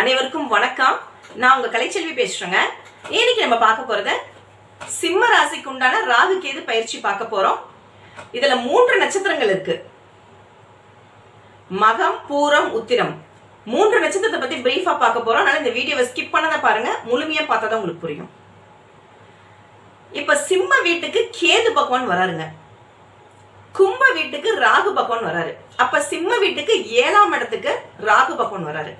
அனைவருக்கும் வணக்கம். நான் உங்க கலைச்செல்வி பேசுறேங்க. இன்னைக்கு நம்ம பார்க்க போறது சிம்ம ராசிக்கு உண்டான ராகு கேது பயிற்சி பார்க்க போறோம். இதுல மூன்று நட்சத்திரங்கள் இருக்கு. மகம் பூரம் உத்திரம். மூன்று நட்சத்திரத்தை பத்தி பிரீஃபா பார்க்க போறோம். அதனால இந்த வீடியோவை ஸ்கிப் பண்ணதை பாருங்க. முழுமையா பார்த்தா தான் உங்களுக்கு புரியும். இப்ப சிம்ம வீட்டுக்கு கேது பகவான் வராருங்க. கும்ப வீட்டுக்கு ராகு பகவான் வராரு. அப்ப சிம்ம வீட்டுக்கு ஏழாம் இடத்துக்கு ராகு பகவான் வராரு.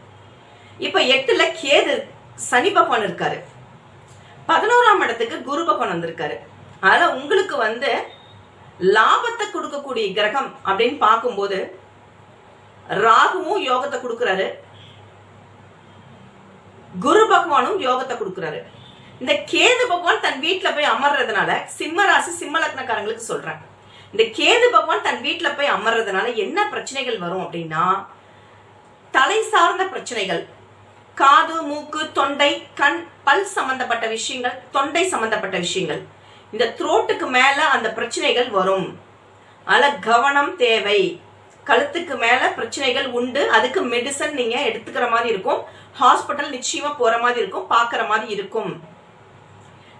இப்ப எட்டுல கேது சனி பகவான் இருக்காரு. பதினோராம் இடத்துக்கு குரு பகவான் வந்திருக்காரு. அதனால உங்களுக்கு வந்து லாபத்தை கொடுக்கக்கூடிய கிரகம் அப்படின்னு பார்க்கும்போது ராகுவும் யோகத்தை கொடுக்கறாரு. குரு பகவானும் யோகத்தை கொடுக்கறாரு. இந்த கேது பகவான் தன் வீட்டுல போய் அமர்றதுனால சிம்ம ராசி சிம்ம லக்னக்காரங்களுக்கு சொல்றேன். இந்த கேது பகவான் தன் வீட்டுல போய் அமர்றதுனால என்ன பிரச்சனைகள் வரும் அப்படின்னா தலை சார்ந்த பிரச்சனைகள் காது மூக்கு தொண்டை கண் பல் சம்பந்தப்பட்ட விஷயங்கள் தொண்டை சம்பந்தப்பட்ட விஷயங்கள். இந்த த்ரோட்டுக்கு மேல அந்த பிரச்சனைகள் வரும். அதனால கவனம் தேவை. கழுத்துக்கு மேல பிரச்சனைகள் உண்டு. அதுக்கு மெடிசன் நீங்க எடுத்துக்கிற மாதிரி இருக்கும். ஹாஸ்பிட்டல் நிச்சயமா போற மாதிரி இருக்கும். பாக்குற மாதிரி இருக்கும்.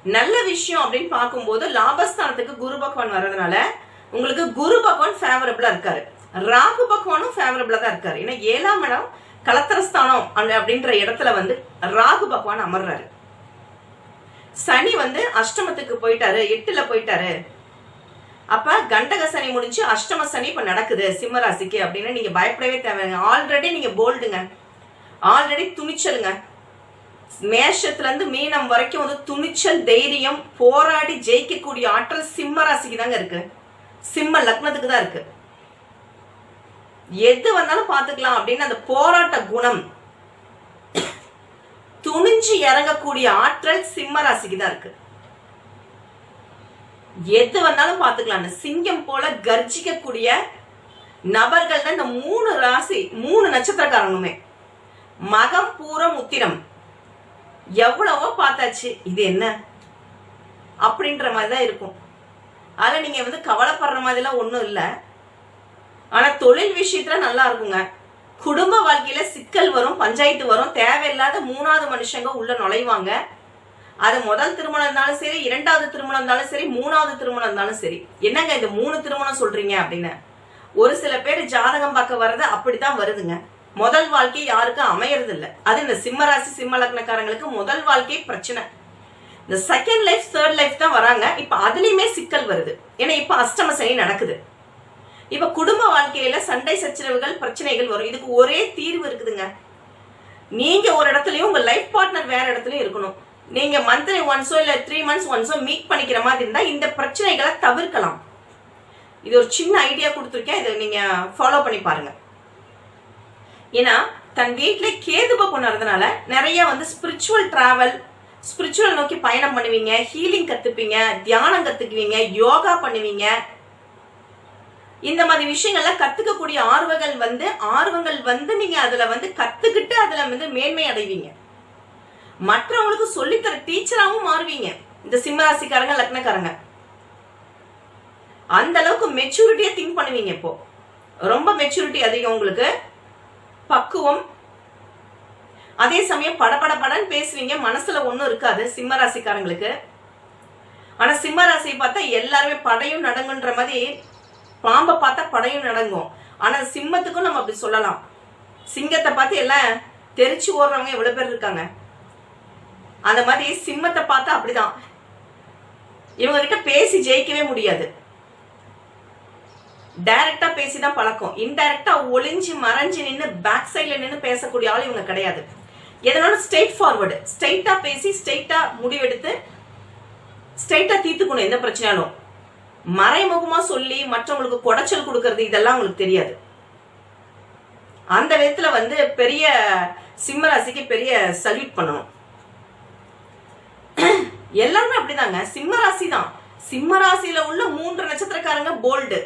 நல்ல விஷயம் அப்படின்னு பார்க்கும்போது லாபஸ்தானத்துக்கு குரு பகவான் வர்றதுனால உங்களுக்கு குரு பகவான் ஃபேவரபிளா இருக்காரு. ராகு பகவானும் ஃபேவரபிளா தான் இருக்காரு. ஏன்னா ஏழாம் இடம் கலத்திரஸ்தானம் அந்த அப்படின்ற இடத்துல வந்து ராகு பகவான் அமர்றாரு. சனி வந்து அஷ்டமத்துக்கு போயிட்டாரு எட்டுல போயிட்டாரு. அப்ப கண்டக சனி முடிஞ்சு அஷ்டம சனி இப்ப நடக்குது சிம்மராசிக்கு அப்படின்னு நீங்க பயப்படவே தேவைங்க ஆல்ரெடி நீங்க போல்டுங்க ஆல்ரெடி துணிச்சலுங்க. மேஷத்துல இருந்து மீனம் வரைக்கும் வந்து துணிச்சல் தைரியம் போராடி ஜெயிக்கக்கூடிய ஆற்றல் சிம்ம ராசிக்கு தாங்க இருக்கு. சிம்ம லக்னத்துக்கு தான் இருக்கு. எது வந்தாலும் பாத்துக்கலாம் அப்படின்னு அந்த போராட்ட குணம். துணிஞ்சு இறங்கக்கூடிய ஆற்றல் சிம்ம ராசிக்கு தான் இருக்கு. எது வந்தாலும் பாத்துக்கலாம் சிங்கம் போல கர்ஜிக்கக்கூடிய நபர்கள் தான் இந்த மூணு ராசி மூணு நட்சத்திரக்காரங்களுமே. மகம் பூரம் உத்திரம். எவ்வளவோ பார்த்தாச்சு. இது என்ன? அப்படின்ற மாதிரி தான் இருக்கும். அதில் நீங்க வந்து கவலைப்படுற மாதிரிலாம் ஒன்றும் இல்லை. ஆனா தொழில் விஷயத்துல நல்லா இருக்குங்க. குடும்ப வாழ்க்கையில சிக்கல் வரும் பஞ்சாயத்து வரும் தேவையில்லாத மூணாவது மனுஷங்க உள்ள நுழைவாங்க. அது முதல் திருமணம் இருந்தாலும் சரி இரண்டாவது திருமணம் இருந்தாலும் சரி மூணாவது திருமணம் இருந்தாலும் சரி. என்னங்க இந்த மூணு திருமணம் சொல்றீங்க அப்படின்னு? ஒரு சில பேர் ஜாதகம் பார்க்க வர்றது அப்படித்தான் வருதுங்க. முதல் வாழ்க்கை யாருக்கும் அமையறது இல்ல அது இந்த சிம்ம ராசி சிம்ம லக்னக்காரங்களுக்கு முதல் வாழ்க்கை பிரச்சனை. இந்த செகண்ட் லைஃப் தேர்ட் லைஃப் தான் வராங்க. இப்ப அதுலயுமே சிக்கல் வருது. ஏன்னா இப்ப அஷ்டம சனி நடக்குது. இப்ப குடும்ப வாழ்க்கையில சண்டை சச்சரவுகள் பிரச்சனைகள் வரும். இதுக்கு ஒரே தீர்வு இருக்குதுங்க. நீங்க ஒரு இடத்துலயும் உங்க லைஃப் பார்ட்னர் வேற இடத்துலயும் இருக்கணும். நீங்க மந்த்லி ஒன்ஸோ இல்ல த்ரீ மந்த்ஸ் ஒன்ஸோ மீட் பண்ணிக்கிற மாதிரி இருந்தா இந்த பிரச்சனைகளை தவிர்க்கலாம். இது ஒரு சின்ன ஐடியா கொடுத்துருக்கேன். இதை நீங்க ஃபாலோ பண்ணி பாருங்க. ஏன்னா தன் வீட்டுல கேதுப கொண்டதுனால நிறைய வந்து ஸ்பிரிச்சுவல் டிராவல் ஸ்பிரிச்சுவல் நோக்கி பயணம் பண்ணுவீங்க ஹீலிங் கத்துப்பீங்க தியானம் கத்துக்குவீங்க யோகா பண்ணுவீங்க. இந்த மாதிரி விஷயங்கள்லாம் கத்துக்கக்கூடிய ஆர்வங்கள் வந்து ஆர்வங்கள் வந்து நீங்க அதுல வந்து கத்துக்கிட்டு அதுல வந்து மேன்மை அடைவீங்க. மற்றவங்களுக்கு சொல்லித்தர டீச்சராகவும் மாறுவீங்க. இந்த சிம்மராசிக்காரங்க லக்னக்காரங்க. அந்த அளவுக்கு மெச்சூரிட்டியா திங்க் பண்ணுவீங்க இப்போ. ரொம்ப மெச்சூரிட்டி அதிகம் உங்களுக்கு. பக்குவம். அதே சமயம் படபட படன்னு பேசுவீங்க. மனசுல ஒண்ணும் இருக்காது சிம்ம ராசிக்காரங்களுக்கு ஆனா சிம்ம ராசியை பார்த்தா எல்லாருமே படையும் நடங்குன்ற மாதிரி பாம்பை பார்த்தா படையும் நடங்கும் ஆனா சிம்மத்துக்கும் நம்ம அப்படி சொல்லலாம். சிங்கத்தை பார்த்து எல்லாம் தெரிச்சு ஓடுறவங்க எவ்வளவு பேர் இருக்காங்க. அந்த மாதிரி சிம்மத்தை பார்த்தா அப்படிதான். இவங்க கிட்ட பேசி ஜெயிக்கவே முடியாது. டைரக்டா பேசி தான் பழக்கம். இன்டைரக்டா ஒளிஞ்சு மறைஞ்சு நின்று பேக் சைட்ல நின்று பேசக்கூடிய ஆள் இவங்க கிடையாது. எதனால ஸ்ட்ரெயிட் ஃபார்வர்டு ஸ்ட்ரெயிட்டா பேசி ஸ்ட்ரெயிட்டா முடிவெடுத்து ஸ்ட்ரெயிட்டா தீர்த்துக்கணும் எந்த பிரச்சனையாலும். மறைமுகமா சொல்லி மற்றவங்களுக்கு குடைச்சல் கொடுக்கறது இதெல்லாம் உங்களுக்கு தெரியாது. அந்த விதத்துல வந்து பெரிய சிம்மராசிக்கு பெரிய சல்யூட் பண்ணணும். எல்லாருமே அப்படிதாங்க. சிம்மராசி தான். சிம்மராசியில உள்ள மூன்று நட்சத்திரக்காரங்க போல்டு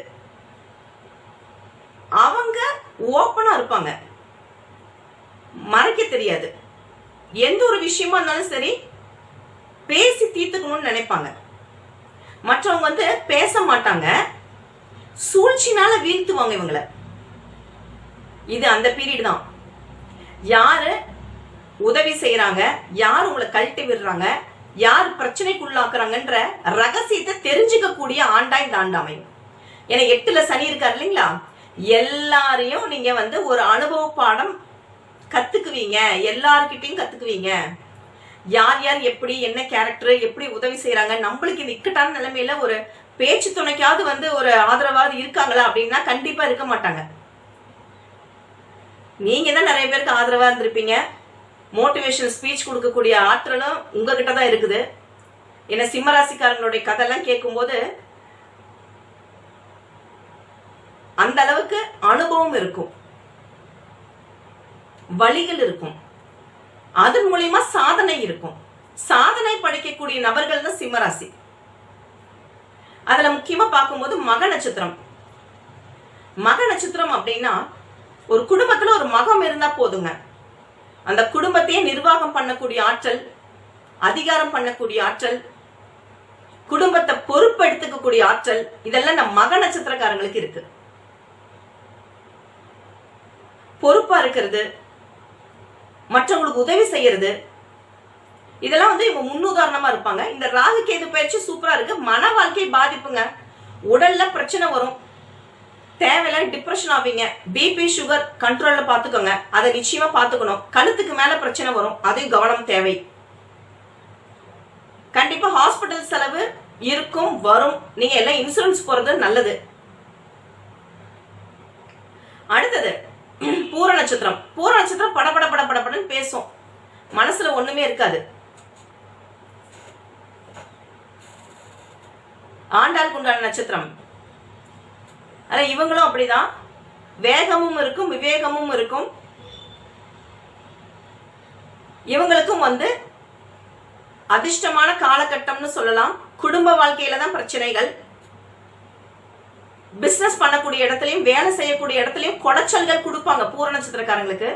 அவங்க ஓப்பனா இருப்பாங்க. மறைக்க தெரியாது. எந்த ஒரு விஷயமா இருந்தாலும் சரி பேசி தீர்த்துக்கணும்னு நினைப்பாங்க. மற்றவங்க வந்து பேச மாட்டாங்க. சூழ்ச்சினால வீழ்த்துவாங்க இவங்களை. இது அந்த பீரியட் தான். யாரு உதவி செய்யறாங்க யார் உங்களை கழட்டி விடுறாங்க? யார் பிரச்சனைக்குள்ளாக்குறாங்கன்ற ரகசியத்தை தெரிஞ்சுக்க கூடிய ஆண்டா இந்த ஆண்டாமை ஏன்னா எட்டுல சனி இருக்காரு இல்லைங்களா? எல்லாரையும் நீங்க வந்து ஒரு அனுபவ பாடம் கத்துக்குவீங்க. எல்லார்கிட்டையும் கத்துக்குவீங்க. யார் யார் எப்படி என்ன கேரக்டர் எப்படி உதவி செய்யறாங்க நம்மளுக்கு இந்த இக்கட்டான நிலைமையில ஒரு பேச்சு துணைக்காவது வந்து ஒரு ஆதரவாவது இருக்காங்களா அப்படின்னா கண்டிப்பா இருக்க மாட்டாங்க. நீங்க தான் நிறைய பேருக்கு ஆதரவா இருந்திருப்பீங்க. மோட்டிவேஷன் ஸ்பீச் கொடுக்கக்கூடிய ஆற்றலும் உங்ககிட்ட தான் இருக்குது. ஏன்னா சிம்மராசிக்காரங்களுடைய கதையெல்லாம் கேட்கும்போது அந்த அளவுக்கு அனுபவம் இருக்கும். வழிகள் இருக்கும். அதன் மூலியமா சாதனை இருக்கும். சாதனை படைக்கக்கூடிய நபர்கள் தான் சிம்மராசி. அதுல முக்கியமா பார்க்கும்போது மக நட்சத்திரம். மக நட்சத்திரம் அப்படின்னா ஒரு குடும்பத்துல ஒரு மகம் இருந்தா போதுங்க. அந்த குடும்பத்தையே நிர்வாகம் பண்ணக்கூடிய ஆற்றல் அதிகாரம் பண்ணக்கூடிய ஆற்றல் குடும்பத்தை பொறுப்பெடுத்துக்கக்கூடிய ஆற்றல் இதெல்லாம் நம்ம மக நட்சத்திரக்காரங்களுக்கு இருக்கு. பொறுப்பா இருக்கிறது மற்றவங்களுக்கு உதவி செய்யறது. இதெல்லாம் வந்து இவங்க முன்னுதாரணமா இருப்பாங்க. இந்த ராகு கேது பயிற்சி சூப்பரா இருக்கு. மன வாழ்க்கை பாதிப்புங்க. உடல்ல பிரச்சனை வரும். தேவையில்ல டிப்ரெஷன் ஆவீங்க. பிபி சுகர் கண்ட்ரோல்ல பாத்துக்கோங்க. அதை நிச்சயமா பாத்துக்கணும். கழுத்துக்கு மேல பிரச்சனை வரும். அதையும் கவனம் தேவை. கண்டிப்பா ஹாஸ்பிட்டல் செலவு இருக்கும் வரும். நீங்க எல்லாம் இன்சூரன்ஸ் போறது நல்லது. அடுத்தது பூர நட்சத்திரம். பூர நட்சத்திரம் படபட படபடன்னு பேசும். மனசுல ஒண்ணுமே இருக்காது. ஆண்டாளுக்கு உண்டான நட்சத்திரம். ஆனா இவங்களும் அப்படிதான். வேகமும் இருக்கும் விவேகமும் இருக்கும். இவங்களுக்கும் வந்து அதிர்ஷ்டமான காலகட்டம்னு சொல்லலாம். குடும்ப வாழ்க்கையில தான் பிரச்சனைகள். பிசினஸ் பண்ணக்கூடிய இடத்துலயும் வேலை செய்யக்கூடிய இடத்துலயும் குடைச்சல்கள் கொடுப்பாங்க பூர நட்சத்திரக்காரங்களுக்கு.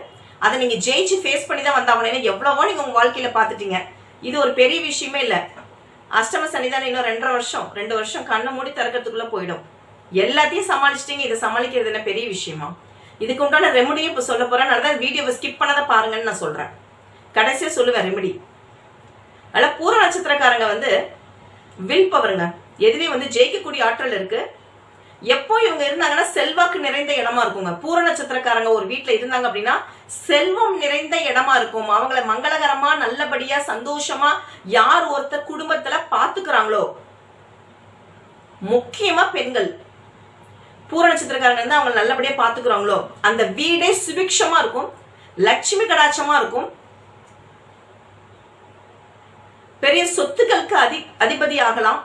அதை நீங்க ஜெயிச்சு ஃபேஸ் பண்ணி தான் வந்தாங்க எவ்வளவோ நீங்க உங்க வாழ்க்கையில பாத்துட்டீங்க இது ஒரு பெரிய விஷயமே இல்ல. அஷ்டம சனிதானம் இன்னும் ரெண்டரை வருஷம். ரெண்டு வருஷம் கண்ணை மூடி திறக்கிறதுக்குள்ள போயிடும். எல்லாத்தையும் சமாளிச்சிட்டீங்க. இதை சமாளிக்கிறது என்ன பெரிய விஷயமா? இதுக்கு உண்டான ரெமடியும் இப்ப சொல்ல போறேன். நான் வீடியோவை ஸ்கிப் பண்ணதை பாருங்கன்னு நான் சொல்றேன். கடைசியா சொல்லுவேன் ரெமடி அதனால பூர நட்சத்திரக்காரங்க வந்து வில் பவருங்க எதுலயும் வந்து ஜெயிக்கக்கூடிய ஆற்றல் இருக்கு. எப்போ இவங்க இருந்தாங்கன்னா செல்வாக்கு நிறைந்த இடமா இருக்குங்க. பூர நட்சத்திரக்காரங்க ஒரு வீட்ல இருந்தாங்க அப்படின்னா செல்வம் நிறைந்த இடமா இருக்கும். அவங்கள மங்களகரமா நல்லபடியா சந்தோஷமா யார் ஒருத்தர் குடும்பத்துல பாத்துக்கிறாங்களோ முக்கியமா பெண்கள். பூர நட்சத்திரக்காரங்க வந்து அவங்க நல்லபடியா பாத்துக்கிறாங்களோ அந்த வீடே சுபிக்ஷமா இருக்கும். லட்சுமி கடாட்சமா இருக்கும். பெரிய சொத்துக்களுக்கு அதி அதிபதி ஆகலாம்.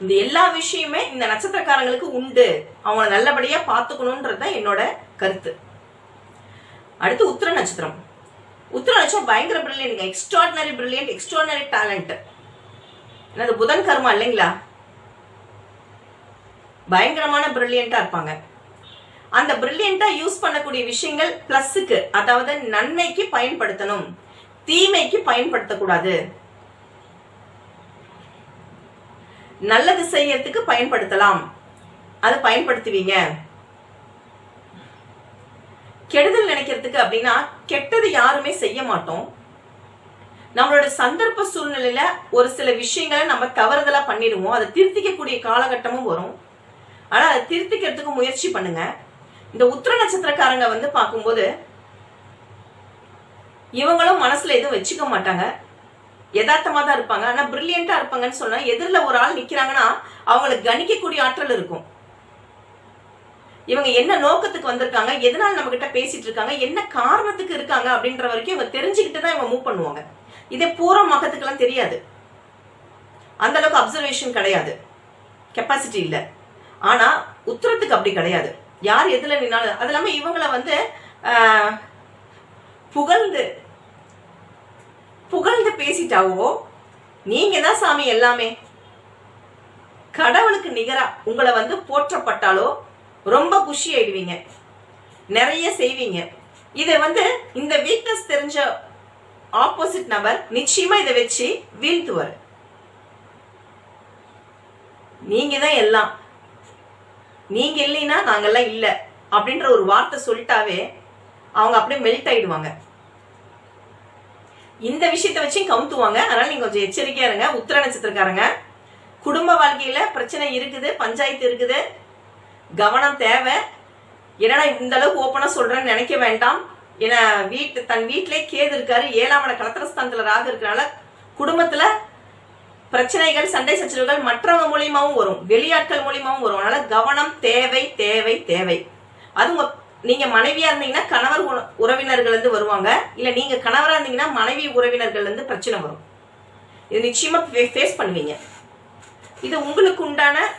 இந்த எல்லா விஷயமே இந்த நட்சத்திரக்காரங்களுக்கு உண்டு. அவங்கள நல்லபடியா பாத்துக்கணும்ன்றது தான் என்னோட கருத்து. அடுத்து உத்திர நட்சத்திரம். உத்திர நட்சத்திரம் பயங்கர brilliant extraordinary brilliant extraordinary talent என்னது புதன் கர்மா இல்லைங்களா? பயங்கரமான பிரில்லியண்டா இருப்பாங்க. அந்த பிரில்லியண்டா யூஸ் பண்ணக்கூடிய விஷயங்கள் பிளஸ்ஸுக்கு அதாவது நன்மைக்கு பயன்படுத்தணும். தீமைக்கு பயன்படுத்தக்கூடாது. நல்லது செய்யறதுக்கு பயன்படுத்தலாம். அதை பயன்படுத்துவீங்க. கெடுதல் நினைக்கிறதுக்கு அப்படின்னா கெட்டது யாருமே செய்ய மாட்டோம். நம்மளோட சந்தர்ப்ப சூழ்நிலையில ஒரு சில விஷயங்களை நம்ம தவறுதலா பண்ணிடுவோம். அதை திருத்திக்கக்கூடிய காலகட்டமும் வரும். ஆனா அதை திருத்திக்கிறதுக்கு முயற்சி பண்ணுங்க. இந்த உத்திர நட்சத்திரக்காரங்க வந்து பார்க்கும்போது இவங்களும் மனசுல எதுவும் வச்சுக்க மாட்டாங்க. யதார்த்தமா தான் இருப்பாங்க. ஆனா பிரில்லியண்டா இருப்பாங்கன்னு சொன்னா எதிரில் ஒரு ஆள் நிக்கிறாங்கன்னா அவங்களுக்கு கணிக்கக்கூடிய ஆற்றல் இருக்கும். இவங்க என்ன நோக்கத்துக்கு வந்திருக்காங்க எதனால நம்ம கிட்ட பேசிட்டு இருக்காங்க என்ன காரணத்துக்கு இருக்காங்க அப்படின்ற வரைக்கும் இவங்க தெரிஞ்சுக்கிட்டு தான் இவங்க மூவ் பண்ணுவாங்க. இதே பூர மகத்துக்கெல்லாம் தெரியாது. அந்த அளவுக்கு அப்சர்வேஷன் கிடையாது. கெப்பாசிட்டி இல்லை. ஆனா உத்தரத்துக்கு அப்படி கிடையாது. யார் எதுல நின்னாலும் அது இல்லாம இவங்களை வந்து புகழ்ந்து புகழ்ந்து பேசிட்டாவோ? நீங்க தான் சாமி எல்லாமே. கடவுளுக்கு நிகரா உங்களை வந்து போற்றப்பட்டாலோ ரொம்ப குஷி ஆயிடுவீங்க. நிறைய செய்வீங்க. இதை வந்து இந்த வீக்னஸ் தெரிஞ்ச ஆப்போசிட் நபர் நிச்சயமா இதை வச்சு வீழ்த்துவார். நீங்க தான் எல்லாம். நீங்க இல்லைன்னா நாங்கெல்லாம் இல்ல அப்படின்ற ஒரு வார்த்தை சொல்லிட்டாவே அவங்க அப்படியே மெல்ட் ஆயிடுவாங்க. இந்த விஷயத்தை வச்சும் கவுத்துவாங்க அதனால நீங்க கொஞ்சம் எச்சரிக்கையா இருங்க. உத்திர நட்சத்திரக்காரங்க குடும்ப வாழ்க்கையில பிரச்சனை இருக்குது பஞ்சாயத்து இருக்குது கவனம் தேவை. என்னடா இந்த அளவுக்கு ஓப்பனா சொல்றேன்னு நினைக்க வேண்டாம். ஏன்னா வீட்டு தன் வீட்டிலே கேது இருக்காரு. ஏழாம் கலத்திரஸ்தானத்துல ராகு இருக்கிறனால குடும்பத்துல பிரச்சனைகள் சண்டை சச்சரவுகள் மற்றவங்க மூலியமாவும் வரும். வெளியாட்கள் மூலியமாவும் வரும். அதனால கவனம் தேவை தேவை தேவை. அது உங்க நீங்க மனைவியா இருந்தீங்கன்னா கணவர் உற- உறவினர்கள் இருந்து வருவாங்க. இல்ல நீங்க கணவரா இருந்தீங்கன்னா மனைவி உறவினர்கள் இருந்து பிரச்சனை வரும். இது நிச்சயமா ஃபேஸ் பண்ணுவீங்க. இது உங்களுக்கு உண்டான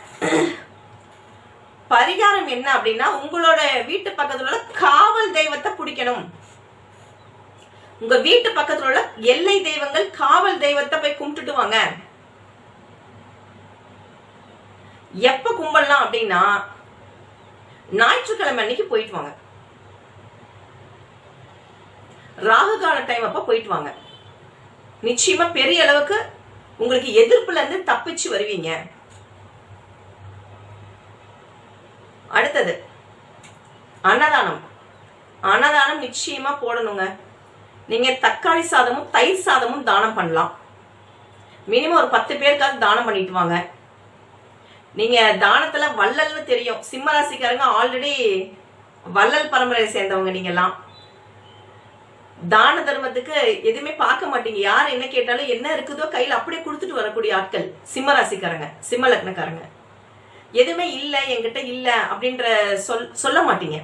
பரிகாரம் என்ன அப்படின்னா உங்களோட வீட்டு பக்கத்துல உள்ள காவல் தெய்வத்தை பிடிக்கணும். உங்க வீட்டு பக்கத்துல உள்ள எல்லை தெய்வங்கள் காவல் தெய்வத்தை போய் கும்பிட்டுட்டு வாங்க. எப்ப கும்பிடலாம் அப்படின்னா ஞாயிற்றுக்கிழமை அன்னைக்கு போயிட்டு வாங்க. ராகு கால டைம் அப்ப போயிட்டு வாங்க. நிச்சயமா பெரிய அளவுக்கு உங்களுக்கு எதிர்ப்புல இருந்து தப்பிச்சு வருவீங்க. அடுத்தது அன்னதானம். அன்னதானம் நிச்சயமா போடணுங்க. நீங்க தக்காளி சாதமும் தயிர் சாதமும் தானம் பண்ணலாம். மினிமம் ஒரு பத்து பேருக்காவது தானம் பண்ணிட்டு வாங்க. நீங்க தானத்துல வள்ளல்னு தெரியும். சிம்ம ராசிக்காரங்க ஆல்ரெடி வள்ளல் பரம்பரையை சேர்ந்தவங்க நீங்கெல்லாம். தான தர்மத்துக்கு எதுவுமே பார்க்க மாட்டீங்க. யார் என்ன கேட்டாலும் என்ன இருக்குதோ கையில அப்படியே கொடுத்துட்டு வரக்கூடிய ஆட்கள் சிம்ம ராசிக்காரங்க சிம்ம லக்னக்காரங்க. எதுவுமே இல்லை என்கிட்ட இல்ல அப்படின்ற சொல் சொல்ல மாட்டீங்க.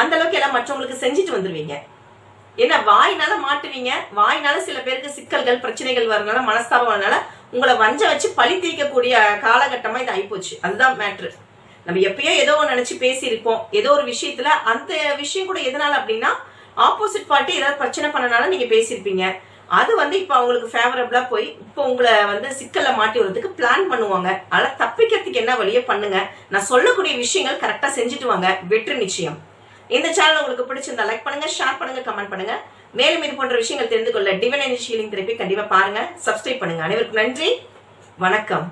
அந்த அளவுக்கு எல்லாம் மற்றவங்களுக்கு செஞ்சுட்டு வந்துருவீங்க. ஏன்னா வாய்னால மாட்டுவீங்க? வாய்னால சில பேருக்கு சிக்கல்கள் பிரச்சனைகள் வரனால மனஸ்தாபம் வரனால உங்களை வஞ்ச வச்சு பழி தீர்க்கக்கூடிய காலகட்டமா இது ஆயிப்போச்சு. அதுதான் மேட்ரு நம்ம எப்பயோ ஏதோ ஒன்று நினைச்சு பேசியிருப்போம். ஏதோ ஒரு விஷயத்துல அந்த விஷயம் கூட எதனால அப்படின்னா ஆப்போசிட் பார்ட்டி ஏதாவது பிரச்சனை பண்ணனால நீங்க பேசியிருப்பீங்க. அது வந்து இப்போ அவங்களுக்கு ஃபேவரபிளா போய் இப்போ உங்களை வந்து சிக்கல்ல மாட்டி விடுறதுக்கு பிளான் பண்ணுவாங்க. அதனால தப்பிக்கிறதுக்கு என்ன வழியோ பண்ணுங்க. நான் சொல்லக்கூடிய விஷயங்கள் கரெக்டா செஞ்சுட்டு வாங்க. வெற்றி நிச்சயம். இந்த சேனல் உங்களுக்கு பிடிச்சிருந்தா லைக் பண்ணுங்க ஷேர் பண்ணுங்க கமெண்ட் பண்ணுங்க. மேலும் இது போன்ற விஷயங்கள் தெரிந்து கொள்ள டிவன் எனர்ஜி ஹீலிங் தெரப்பி கண்டிப்பா பாருங்க. சப்ஸ்கிரைப் பண்ணுங்க. அனைவருக்கும் நன்றி. வணக்கம்.